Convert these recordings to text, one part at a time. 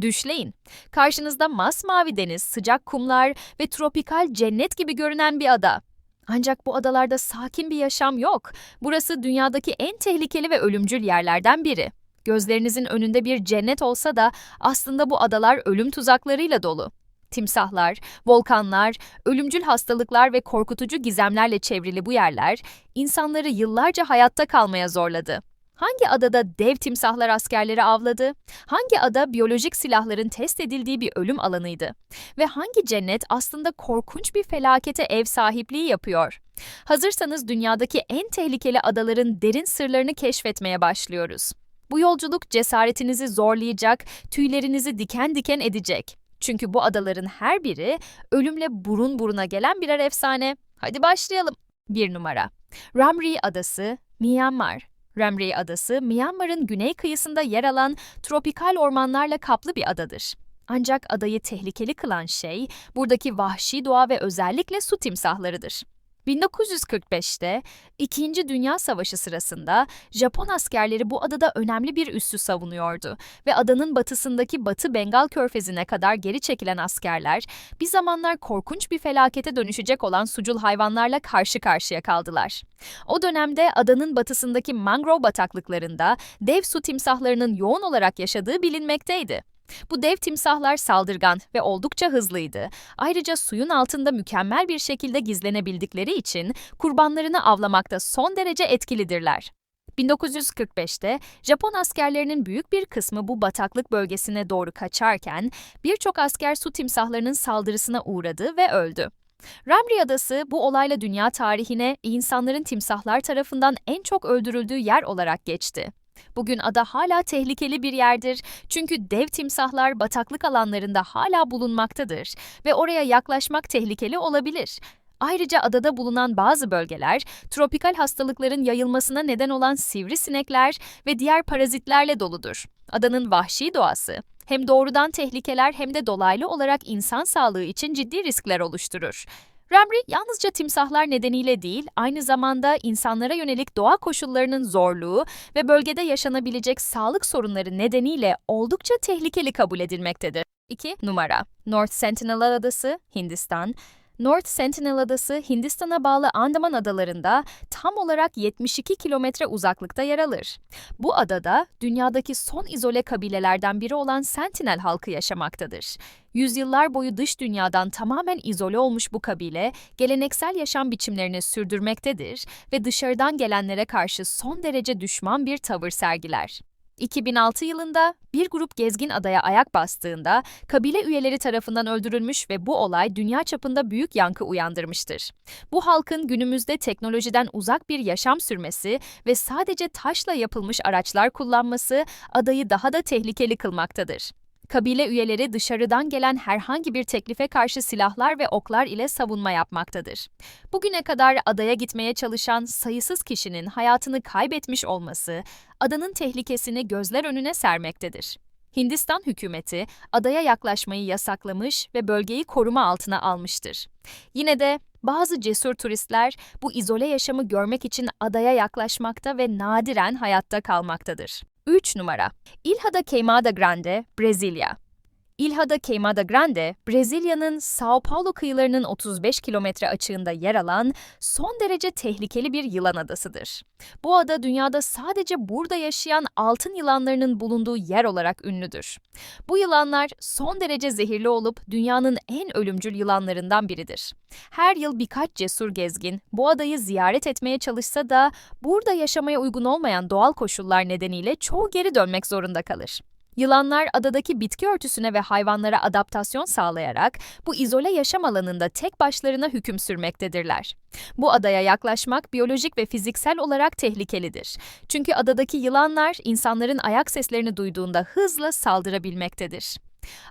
Düşleyin. Karşınızda masmavi deniz, sıcak kumlar ve tropikal cennet gibi görünen bir ada. Ancak bu adalarda sakin bir yaşam yok. Burası dünyadaki en tehlikeli ve ölümcül yerlerden biri. Gözlerinizin önünde bir cennet olsa da aslında bu adalar ölüm tuzaklarıyla dolu. Timsahlar, volkanlar, ölümcül hastalıklar ve korkutucu gizemlerle çevrili bu yerler insanları yıllarca hayatta kalmaya zorladı. Hangi adada dev timsahlar askerleri avladı? Hangi ada biyolojik silahların test edildiği bir ölüm alanıydı? Ve hangi cennet aslında korkunç bir felakete ev sahipliği yapıyor? Hazırsanız dünyadaki en tehlikeli adaların derin sırlarını keşfetmeye başlıyoruz. Bu yolculuk cesaretinizi zorlayacak, tüylerinizi diken diken edecek. Çünkü bu adaların her biri ölümle burun buruna gelen birer efsane. Hadi başlayalım. 1 numara. Ramri Adası, Myanmar. Ramri Adası, Myanmar'ın güney kıyısında yer alan tropikal ormanlarla kaplı bir adadır. Ancak adayı tehlikeli kılan şey buradaki vahşi doğa ve özellikle su timsahlarıdır. 1945'te İkinci Dünya Savaşı sırasında Japon askerleri bu adada önemli bir üssü savunuyordu ve adanın batısındaki Batı Bengal Körfezi'ne kadar geri çekilen askerler bir zamanlar korkunç bir felakete dönüşecek olan sucul hayvanlarla karşı karşıya kaldılar. O dönemde adanın batısındaki mangrove bataklıklarında dev su timsahlarının yoğun olarak yaşadığı bilinmekteydi. Bu dev timsahlar saldırgan ve oldukça hızlıydı. Ayrıca suyun altında mükemmel bir şekilde gizlenebildikleri için kurbanlarını avlamakta son derece etkilidirler. 1945'te Japon askerlerinin büyük bir kısmı bu bataklık bölgesine doğru kaçarken birçok asker su timsahlarının saldırısına uğradı ve öldü. Ramri Adası bu olayla dünya tarihine insanların timsahlar tarafından en çok öldürüldüğü yer olarak geçti. Bugün ada hala tehlikeli bir yerdir çünkü dev timsahlar bataklık alanlarında hala bulunmaktadır ve oraya yaklaşmak tehlikeli olabilir. Ayrıca adada bulunan bazı bölgeler, tropikal hastalıkların yayılmasına neden olan sivrisinekler ve diğer parazitlerle doludur. Adanın vahşi doğası, hem doğrudan tehlikeler hem de dolaylı olarak insan sağlığı için ciddi riskler oluşturur. Ramri yalnızca timsahlar nedeniyle değil, aynı zamanda insanlara yönelik doğa koşullarının zorluğu ve bölgede yaşanabilecek sağlık sorunları nedeniyle oldukça tehlikeli kabul edilmektedir. 2. Numara North Sentinel Adası, Hindistan, North Sentinel Adası Hindistan'a bağlı Andaman Adalarında tam olarak 72 kilometre uzaklıkta yer alır. Bu adada dünyadaki son izole kabilelerden biri olan Sentinel halkı yaşamaktadır. Yüzyıllar boyu dış dünyadan tamamen izole olmuş bu kabile, geleneksel yaşam biçimlerini sürdürmektedir ve dışarıdan gelenlere karşı son derece düşman bir tavır sergiler. 2006 yılında bir grup gezgin adaya ayak bastığında kabile üyeleri tarafından öldürülmüş ve bu olay dünya çapında büyük yankı uyandırmıştır. Bu halkın günümüzde teknolojiden uzak bir yaşam sürmesi ve sadece taşla yapılmış araçlar kullanması adayı daha da tehlikeli kılmaktadır. Kabile üyeleri dışarıdan gelen herhangi bir teklife karşı silahlar ve oklar ile savunma yapmaktadır. Bugüne kadar adaya gitmeye çalışan sayısız kişinin hayatını kaybetmiş olması adanın tehlikesini gözler önüne sermektedir. Hindistan hükümeti adaya yaklaşmayı yasaklamış ve bölgeyi koruma altına almıştır. Yine de bazı cesur turistler bu izole yaşamı görmek için adaya yaklaşmakta ve nadiren hayatta kalmaktadır. 3 numara. Ilha da Queimada Grande, Brezilya. Ilha da Queimada Grande, Brezilya'nın São Paulo kıyılarının 35 kilometre açığında yer alan son derece tehlikeli bir yılan adasıdır. Bu ada dünyada sadece burada yaşayan altın yılanlarının bulunduğu yer olarak ünlüdür. Bu yılanlar son derece zehirli olup dünyanın en ölümcül yılanlarından biridir. Her yıl birkaç cesur gezgin bu adayı ziyaret etmeye çalışsa da burada yaşamaya uygun olmayan doğal koşullar nedeniyle çoğu geri dönmek zorunda kalır. Yılanlar adadaki bitki örtüsüne ve hayvanlara adaptasyon sağlayarak bu izole yaşam alanında tek başlarına hüküm sürmektedirler. Bu adaya yaklaşmak biyolojik ve fiziksel olarak tehlikelidir. Çünkü adadaki yılanlar insanların ayak seslerini duyduğunda hızla saldırabilmektedir.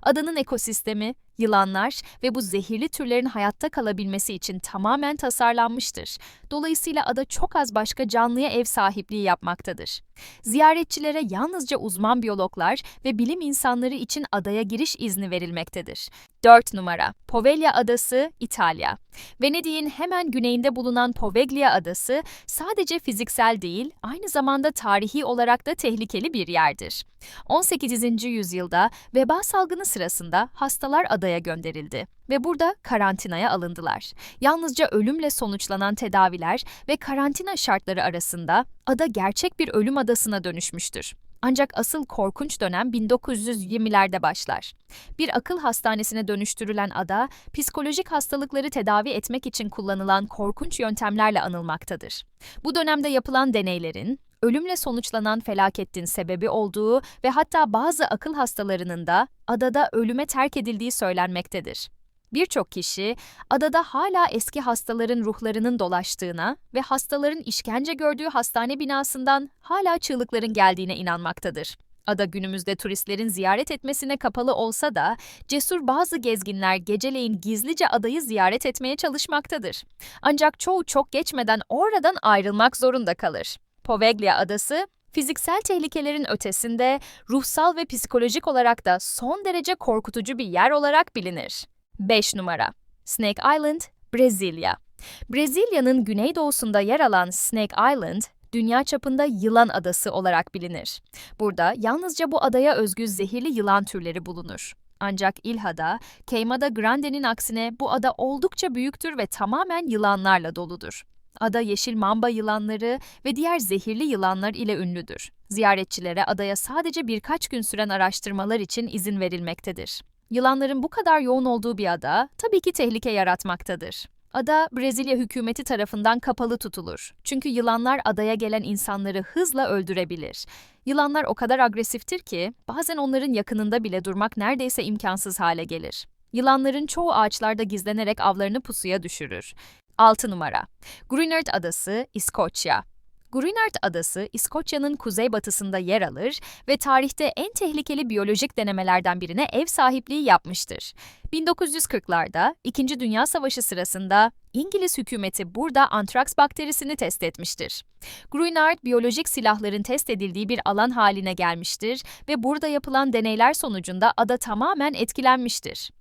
Adanın ekosistemi Yılanlar ve bu zehirli türlerin hayatta kalabilmesi için tamamen tasarlanmıştır. Dolayısıyla ada çok az başka canlıya ev sahipliği yapmaktadır. Ziyaretçilere yalnızca uzman biyologlar ve bilim insanları için adaya giriş izni verilmektedir. 4 numara Poveglia Adası, İtalya. Venedik'in hemen güneyinde bulunan Poveglia Adası sadece fiziksel değil, aynı zamanda tarihi olarak da tehlikeli bir yerdir. 18. yüzyılda veba salgını sırasında hastalar adaya gönderildi ve burada karantinaya alındılar. Yalnızca ölümle sonuçlanan tedaviler ve karantina şartları arasında ada gerçek bir ölüm adasına dönüşmüştür. Ancak asıl korkunç dönem 1920'lerde başlar. Bir akıl hastanesine dönüştürülen ada, psikolojik hastalıkları tedavi etmek için kullanılan korkunç yöntemlerle anılmaktadır. Bu dönemde yapılan deneylerin, ölümle sonuçlanan felaketin sebebi olduğu ve hatta bazı akıl hastalarının da adada ölüme terk edildiği söylenmektedir. Birçok kişi adada hala eski hastaların ruhlarının dolaştığına ve hastaların işkence gördüğü hastane binasından hala çığlıkların geldiğine inanmaktadır. Ada günümüzde turistlerin ziyaret etmesine kapalı olsa da cesur bazı gezginler geceleyin gizlice adayı ziyaret etmeye çalışmaktadır. Ancak çoğu çok geçmeden oradan ayrılmak zorunda kalır. Poveglia adası fiziksel tehlikelerin ötesinde ruhsal ve psikolojik olarak da son derece korkutucu bir yer olarak bilinir. 5 numara Snake Island, Brezilya. Brezilya'nın güneydoğusunda yer alan Snake Island, dünya çapında yılan adası olarak bilinir. Burada yalnızca bu adaya özgü zehirli yılan türleri bulunur. Ancak İlha'da, Queimada Grande'nin aksine bu ada oldukça büyüktür ve tamamen yılanlarla doludur. Ada yeşil mamba yılanları ve diğer zehirli yılanlar ile ünlüdür. Ziyaretçilere adaya sadece birkaç gün süren araştırmalar için izin verilmektedir. Yılanların bu kadar yoğun olduğu bir ada tabii ki tehlike yaratmaktadır. Ada Brezilya hükümeti tarafından kapalı tutulur. Çünkü yılanlar adaya gelen insanları hızla öldürebilir. Yılanlar o kadar agresiftir ki bazen onların yakınında bile durmak neredeyse imkansız hale gelir. Yılanların çoğu ağaçlarda gizlenerek avlarını pusuya düşürür. 6 numara. Greenerd Adası, İskoçya. Greenard Adası, İskoçya'nın kuzeybatısında yer alır ve tarihte en tehlikeli biyolojik denemelerden birine ev sahipliği yapmıştır. 1940'larda İkinci Dünya Savaşı sırasında İngiliz hükümeti burada antraks bakterisini test etmiştir. Greenard, biyolojik silahların test edildiği bir alan haline gelmiştir ve burada yapılan deneyler sonucunda ada tamamen etkilenmiştir.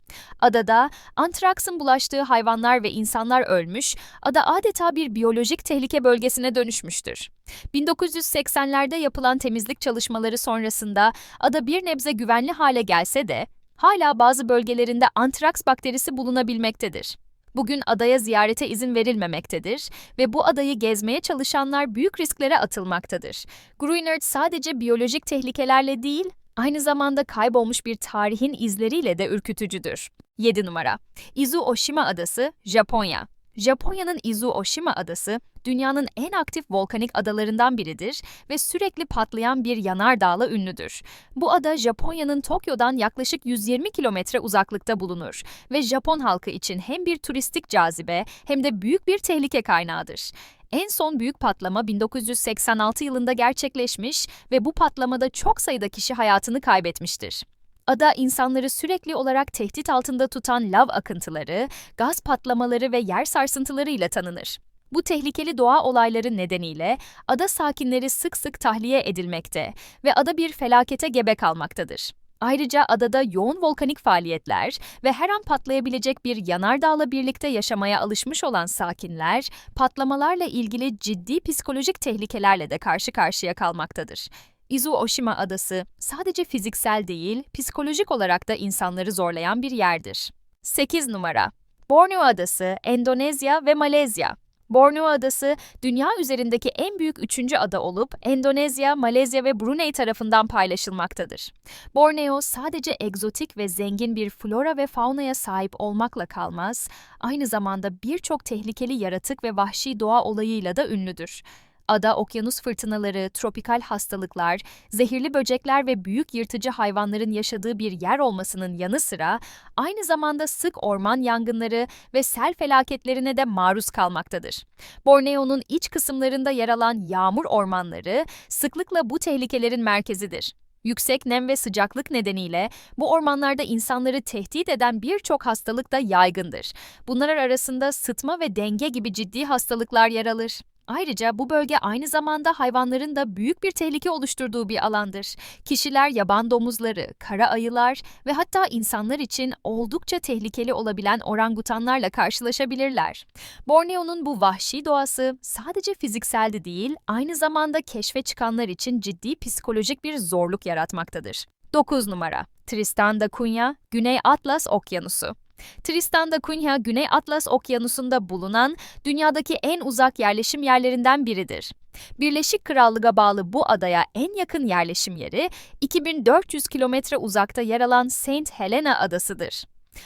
Adada antraksın bulaştığı hayvanlar ve insanlar ölmüş, ada adeta bir biyolojik tehlike bölgesine dönüşmüştür. 1980'lerde yapılan temizlik çalışmaları sonrasında ada bir nebze güvenli hale gelse de hala bazı bölgelerinde antraks bakterisi bulunabilmektedir. Bugün adaya ziyarete izin verilmemektedir ve bu adayı gezmeye çalışanlar büyük risklere atılmaktadır. Greenerd sadece biyolojik tehlikelerle değil, aynı zamanda kaybolmuş bir tarihin izleriyle de ürkütücüdür. 7 numara Izu Oshima Adası, Japonya Japonya'nın Izu Oshima Adası, dünyanın en aktif volkanik adalarından biridir ve sürekli patlayan bir yanardağla ünlüdür. Bu ada Japonya'nın Tokyo'dan yaklaşık 120 kilometre uzaklıkta bulunur ve Japon halkı için hem bir turistik cazibe hem de büyük bir tehlike kaynağıdır. En son büyük patlama 1986 yılında gerçekleşmiş ve bu patlamada çok sayıda kişi hayatını kaybetmiştir. Ada insanları sürekli olarak tehdit altında tutan lav akıntıları, gaz patlamaları ve yer sarsıntılarıyla tanınır. Bu tehlikeli doğa olayları nedeniyle ada sakinleri sık sık tahliye edilmekte ve ada bir felakete gebe kalmaktadır. Ayrıca adada yoğun volkanik faaliyetler ve her an patlayabilecek bir yanardağla birlikte yaşamaya alışmış olan sakinler, patlamalarla ilgili ciddi psikolojik tehlikelerle de karşı karşıya kalmaktadır. Izu Oshima adası sadece fiziksel değil, psikolojik olarak da insanları zorlayan bir yerdir. 8 numara Borneo Adası, Endonezya ve Malezya Borneo Adası, dünya üzerindeki en büyük üçüncü ada olup Endonezya, Malezya ve Brunei tarafından paylaşılmaktadır. Borneo sadece egzotik ve zengin bir flora ve faunaya sahip olmakla kalmaz, aynı zamanda birçok tehlikeli yaratık ve vahşi doğa olayıyla da ünlüdür. Ada okyanus fırtınaları, tropikal hastalıklar, zehirli böcekler ve büyük yırtıcı hayvanların yaşadığı bir yer olmasının yanı sıra aynı zamanda sık orman yangınları ve sel felaketlerine de maruz kalmaktadır. Borneo'nun iç kısımlarında yer alan yağmur ormanları sıklıkla bu tehlikelerin merkezidir. Yüksek nem ve sıcaklık nedeniyle bu ormanlarda insanları tehdit eden birçok hastalık da yaygındır. Bunlar arasında sıtma ve denge gibi ciddi hastalıklar yer alır. Ayrıca bu bölge aynı zamanda hayvanların da büyük bir tehlike oluşturduğu bir alandır. Kişiler yaban domuzları, kara ayılar ve hatta insanlar için oldukça tehlikeli olabilen orangutanlarla karşılaşabilirler. Borneo'nun bu vahşi doğası sadece fizikseldi değil, aynı zamanda keşfe çıkanlar için ciddi psikolojik bir zorluk yaratmaktadır. 9 numara Tristan da Cunha, Güney Atlas Okyanusu Tristan da Cunha, Güney Atlas Okyanusu'nda bulunan dünyadaki en uzak yerleşim yerlerinden biridir. Birleşik Krallığa bağlı bu adaya en yakın yerleşim yeri 2400 kilometre uzakta yer alan Saint Helena adasıdır.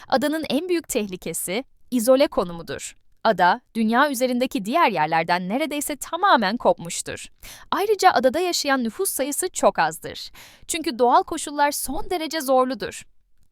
Adanın en büyük tehlikesi izole konumudur. Ada, dünya üzerindeki diğer yerlerden neredeyse tamamen kopmuştur. Ayrıca adada yaşayan nüfus sayısı çok azdır. Çünkü doğal koşullar son derece zorludur.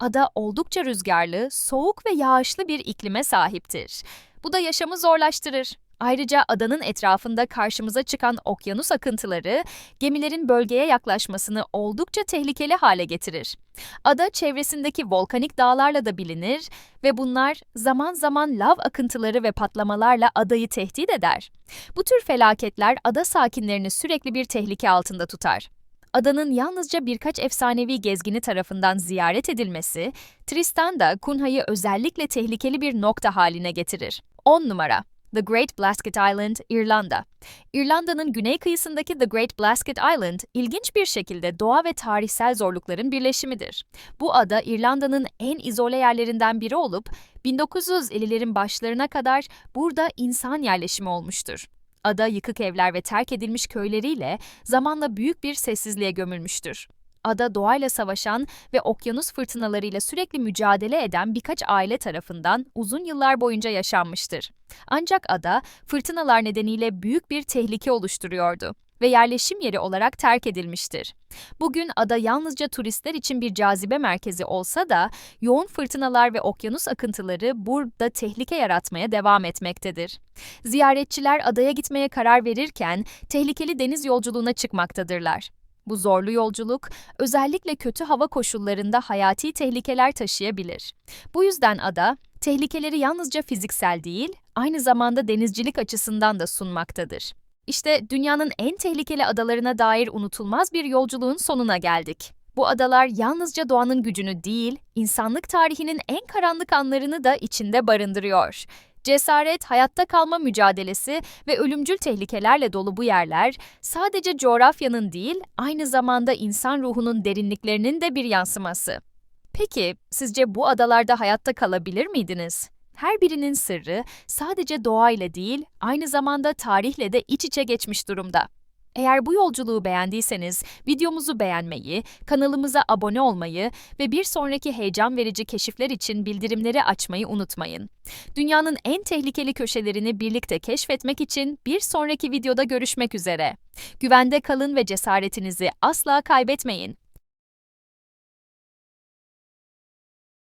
Ada oldukça rüzgarlı, soğuk ve yağışlı bir iklime sahiptir. Bu da yaşamı zorlaştırır. Ayrıca adanın etrafında karşımıza çıkan okyanus akıntıları gemilerin bölgeye yaklaşmasını oldukça tehlikeli hale getirir. Ada çevresindeki volkanik dağlarla da bilinir ve bunlar zaman zaman lav akıntıları ve patlamalarla adayı tehdit eder. Bu tür felaketler ada sakinlerini sürekli bir tehlike altında tutar. Adanın yalnızca birkaç efsanevi gezgini tarafından ziyaret edilmesi, Tristan da Cunha'yı özellikle tehlikeli bir nokta haline getirir. 10 numara The Great Blasket Island, İrlanda. İrlanda'nın güney kıyısındaki The Great Blasket Island, ilginç bir şekilde doğa ve tarihsel zorlukların birleşimidir. Bu ada İrlanda'nın en izole yerlerinden biri olup, 1950'lerin başlarına kadar burada insan yerleşimi olmuştur. Ada yıkık evler ve terk edilmiş köyleriyle zamanla büyük bir sessizliğe gömülmüştür. Ada doğayla savaşan ve okyanus fırtınalarıyla sürekli mücadele eden birkaç aile tarafından uzun yıllar boyunca yaşanmıştır. Ancak ada fırtınalar nedeniyle büyük bir tehlike oluşturuyordu ve yerleşim yeri olarak terk edilmiştir. Bugün ada yalnızca turistler için bir cazibe merkezi olsa da yoğun fırtınalar ve okyanus akıntıları burada tehlike yaratmaya devam etmektedir. Ziyaretçiler adaya gitmeye karar verirken tehlikeli deniz yolculuğuna çıkmaktadırlar. Bu zorlu yolculuk özellikle kötü hava koşullarında hayati tehlikeler taşıyabilir. Bu yüzden ada tehlikeleri yalnızca fiziksel değil, aynı zamanda denizcilik açısından da sunmaktadır. İşte dünyanın en tehlikeli adalarına dair unutulmaz bir yolculuğun sonuna geldik. Bu adalar yalnızca doğanın gücünü değil, insanlık tarihinin en karanlık anlarını da içinde barındırıyor. Cesaret, hayatta kalma mücadelesi ve ölümcül tehlikelerle dolu bu yerler sadece coğrafyanın değil, aynı zamanda insan ruhunun derinliklerinin de bir yansıması. Peki, sizce bu adalarda hayatta kalabilir miydiniz? Her birinin sırrı sadece doğayla değil, aynı zamanda tarihle de iç içe geçmiş durumda. Eğer bu yolculuğu beğendiyseniz videomuzu beğenmeyi, kanalımıza abone olmayı ve bir sonraki heyecan verici keşifler için bildirimleri açmayı unutmayın. Dünyanın en tehlikeli köşelerini birlikte keşfetmek için bir sonraki videoda görüşmek üzere. Güvende kalın ve cesaretinizi asla kaybetmeyin.